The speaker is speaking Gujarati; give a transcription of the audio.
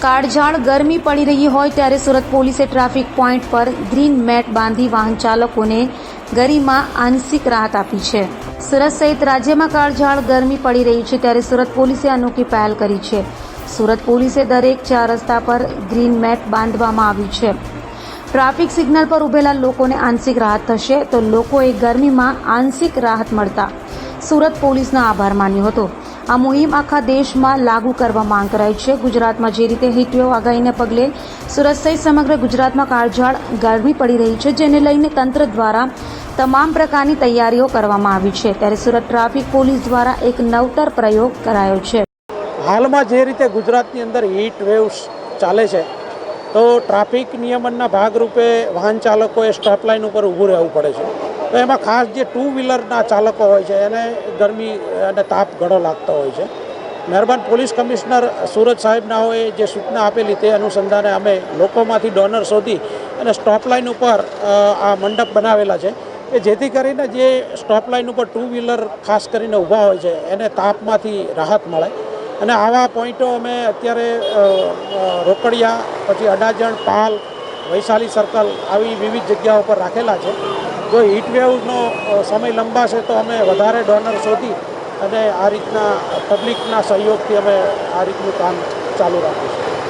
કાળઝાળ ગરમી પડી રહી હોય ત્યારે સુરત પોલીસે ટ્રાફિક પોઈન્ટ પર ગ્રીન મેટ બાંધી વાહન ચાલકોને ગરીમાં આંશિક રાહત આપી છે. સુરત સહિત રાજ્યમાં કાળઝાળ ગરમી પડી રહી છે ત્યારે સુરત પોલીસે અનોખી પહેલ કરી છે. સુરત પોલીસે દરેક ચાર રસ્તા પર ગ્રીન મેટ બાંધવામાં આવ્યું છે. ટ્રાફિક સિગ્નલ પર ઉભેલા લોકોને આંશિક રાહત થશે તો લોકોએ ગરમીમાં આંશિક રાહત મળતા સુરત પોલીસનો આભાર માન્યો હતો. આ મુહિમ આખા દેશમાં લાગુ કરવા માંગ કરાઈ છે. ગુજરાતમાં જે રીતે હીટવેવ આગાહીને પગલે સુરત સહિત સમગ્ર ગુજરાતમાં કાળઝાળ ગરમી પડી રહી છે, જેને લઈને તંત્ર દ્વારા તમામ પ્રકારની તૈયારીઓ કરવામાં આવી છે. ત્યારે સુરત ટ્રાફિક પોલીસ દ્વારા એક નવતર પ્રયોગ કરાયો છે. હાલમાં જે રીતે ગુજરાતની અંદર હીટ વેવ્સ ચાલે છે, તો ટ્રાફિક નિયમનના ભાગરૂપે વાહન ચાલકોએ સ્ટોપ લાઇન ઉપર ઊભું રહેવું પડે છે. તો એમાં ખાસ જે ટુ વ્હીલરના ચાલકો હોય છે, એને ગરમી અને તાપ ઘણો લાગતો હોય છે. મહેરબાન પોલીસ કમિશનર સુરત સાહેબના હોય જે સૂચના આપેલી તે અનુસંધાને અમે લોકોમાંથી ડોનર શોધી અને સ્ટોપ લાઇન ઉપર આ મંડપ બનાવેલા છે. કે જેથી કરીને જે સ્ટોપ લાઇન ઉપર ટુ વ્હીલર ખાસ કરીને ઊભા હોય છે, એને તાપમાંથી રાહત મળે. અને આવા પોઈન્ટો અમે અત્યારે રોકડિયા, પછી અડાજણ, પાલ, વૈશાલી સર્કલ આવી વિવિધ જગ્યાઓ પર રાખેલા છે. જો હીટવેવનો સમય લંબાશે તો અમે વધારે ડોનર શોધી અને આ રીતના પબ્લિકના સહયોગથી અમે આ રીતનું કામ ચાલુ રાખીશું.